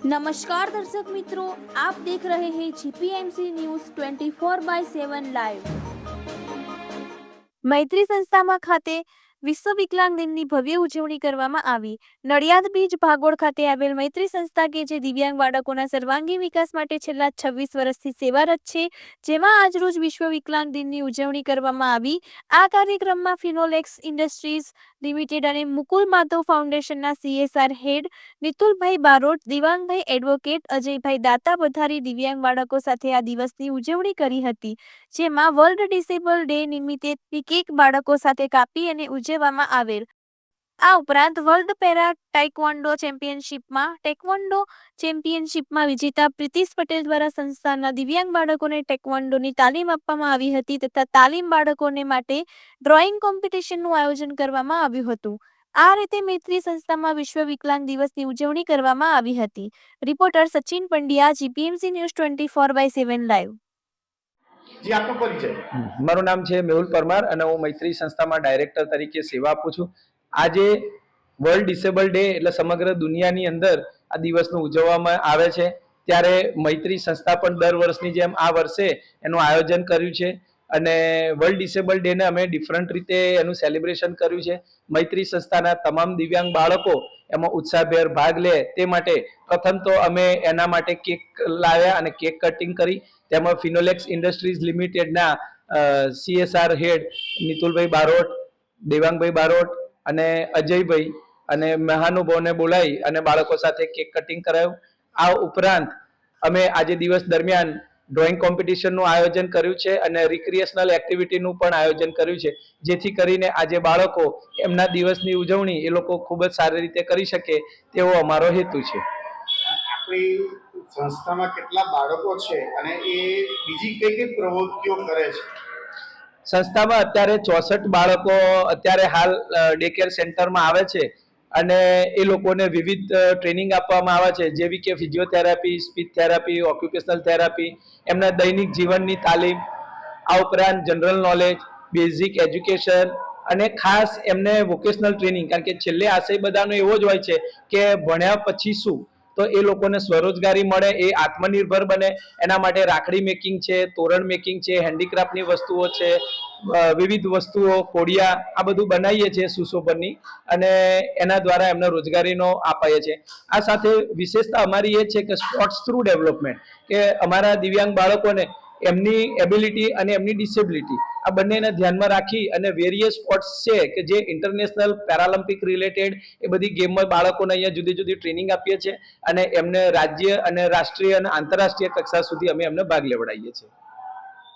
નમસ્કાર દર્શક મિત્રો, આપ દેખ રહે હે GPMC news 24 by 7 live Maitri સંસ્થામાં ખાતે વિશ્વ વિકલાંગ દિનની ભવ્ય ઉજવણી કરવામાં આવી. નડિયાદ બીચ ભાગોળ ખાતે આવેલ મૈત્રી સંસ્થા કે જે દિવ્યાંગ બાળકોના સર્વાંગી વિકાસ માટે છેલ્લા છવ્વીસ વર્ષથી સેવારત છે, જેમાં આજરોજ વિશ્વ વિકલાંગ દિનની ઉજવણી કરવામાં આવી. આ કાર્યક્રમમાં ફિનોલેક્સ ઇન્ડસ્ટ્રીઝ લિમિટેડ અને મુકુલ માધવ ફાઉન્ડેશનના સીએસઆર હેડ નિતુલભાઈ બારોટ, દિવાંગભાઈ એડવોકેટ, અજયભાઈ દાતા બધારી દિવ્યાંગ બાળકો સાથે આ દિવસની ઉજવણી કરી હતી, જેમાં વર્લ્ડ ડિસેબલ ડે નિમિત્તે કેક બાળકો સાથે કાપી અને ઉજવવામાં આવેલ. આ ઉપરાંત વર્લ્ડ પેરા ટાઇકવોન્ડો ચેમ્પિયનશિપમાં ટેકવોન્ડો ચેમ્પિયનશિપમાં વિજેતા પ્રિતિશ પટેલ દ્વારા સંસ્થાના દિવ્યાંગ બાળકોને ટેકવોન્ડોની તાલીમ આપવામાં આવી હતી તથા તાલીમ બાળકોને માટે ડ્રોઈંગ કોમ્પિટિશનનું આયોજન કરવામાં આવ્યું હતું. આ રીતે મૈત્રી સંસ્થામાં વિશ્વ વિકલાંગ દિવસની ઉજવણી કરવામાં આવી હતી. Reporter Sachin Pandya, GPMC news twenty four by seven live. જી આપનો પરિચય. મારું નામ છે મેહુલ પરમાર અને હું મૈત્રી સંસ્થામાં ડાયરેક્ટર તરીકે સેવા આપું છું. આજે વર્લ્ડ ડિસેબલ ડે એટલે સમગ્ર દુનિયાની અંદર આ દિવસનું ઉજવવામાં આવે છે. ત્યારે મૈત્રી સંસ્થા પણ દર વર્ષની જેમ આ વર્ષે એનું આયોજન કર્યું છે. અને વર્લ્ડ ડિસેબલ ડેને અમે ડિફરન્ટ રીતે એનું સેલિબ્રેશન કર્યું છે. મૈત્રી સંસ્થાના તમામ દિવ્યાંગ બાળકો એમાં ઉત્સાહભેર ભાગ લે તે માટે પ્રથમ તો અમે એના માટે કેક લાવ્યા અને કેક કટિંગ કરી. તેમાં ફિનોલેક્સ ઇન્ડસ્ટ્રીઝ લિમિટેડના સીએસઆર હેડ નિતુલભાઈ બારોટ, દેવાંગભાઈ બારોટ અને અજયભાઈ અને મહાનુભાવને બોલાવી અને બાળકો સાથે કેક કટિંગ કરાયું. આ ઉપરાંત અમે આજે દિવસ દરમિયાન ડ્રોઈંગ કોમ્પિટિશનનું આયોજન કર્યું છે અને રિક્રિએશનલ એક્ટિવિટીનું પણ આયોજન કર્યું છે. જેથી કરીને આજે બાળકો એમના દિવસની ઉજવણી એ લોકો ખૂબ જ સારી રીતે કરી શકે તેવો અમારો હેતુ છે. આપણી સંસ્થામાં કેટલા બાળકો છે અને એ બીજી કઈ કઈ પ્રવૃત્તિઓ કરે છે? સંસ્થામાં અત્યારે ચોસઠ બાળકો અત્યારે હાલ ડે કેર સેન્ટરમાં આવે છે. અને એ લોકોને વિવિધ ટ્રેનિંગ આપવામાં આવે છે. જેવી કે physiotherapy speech therapy occupational therapy એમના દૈનિક જીવનની તાલીમ, આ ઉપરાંત જનરલ નોલેજ બેઝિક એજ્યુકેશન અને ખાસ એમને વોકેશનલ ટ્રેનિંગ કારણ કે છેલ્લે આશય બધાનો એવો જ હોય છે કે ભણ્યા પછી શું? તો એ લોકોને સ્વરોજગારી મળે, એ આત્મનિર્ભર બને. એના માટે રાખડી મેકિંગ છે, તોરણ મેકિંગ છે, હેન્ડીક્રાફ્ટની વસ્તુઓ છે વિવિધ વસ્તુઓ, કોડિયા, આ બધું બનાવીએ છીએ સુશોભનની અને એના દ્વારા એમને રોજગારીનો અપાઈએ છીએ આ સાથે વિશેષતા અમારી એ છે કે સ્પોર્ટ્સ થ્રુ ડેવલપમેન્ટ, કે અમારા દિવ્યાંગ બાળકોને એમની એબિલિટી અને એમની ડિસેબિલિટી આ બંનેને ધ્યાનમાં રાખી અને વેરિયસ સ્પોર્ટ્સ છે કે જે ઇન્ટરનેશનલ પેરાલિમ્પિક રિલેટેડ એ બધી ગેમમાં બાળકોને અહીંયા જુદી જુદી ટ્રેનિંગ આપીએ છીએ અને એમને રાજ્ય અને રાષ્ટ્રીય અને આંતરરાષ્ટ્રીય કક્ષા સુધી અમે એમને ભાગ લેવડાવીએ છીએ.